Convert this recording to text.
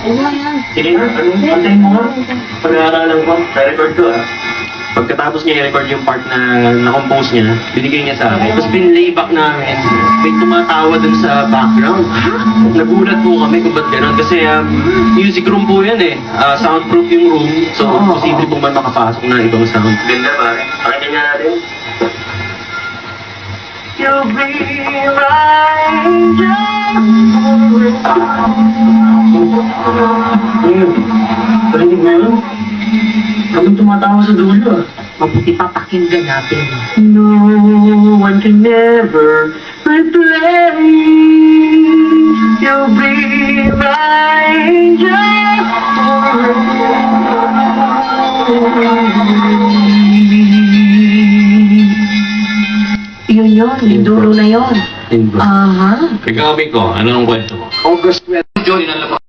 Sige nga, ano, antayin mo nga. Pag-aaralan ko, record ko ah. Pagkatapos niya i-record yung part na na-compose niya, binigay niya sa akin. Tapos pinlayback namin, may tumatawa dun sa background. Nagulat po kami kung ba't ganun. Kasi um, music room po yan eh. Ah, soundproof yung room. So, posible po man makapasok na ibang sound. Ganda ba? Pakinggan nga natin. You'll be my Ayun. Parinig mo yun? Habang tumatawa sa dulo ah. Mabuti papakinggan natin. No one can never replace You'll be my angel Yun yun, yung dulo na yun. Aha. Ikaw, Biko, ano ang kwento mo? August 12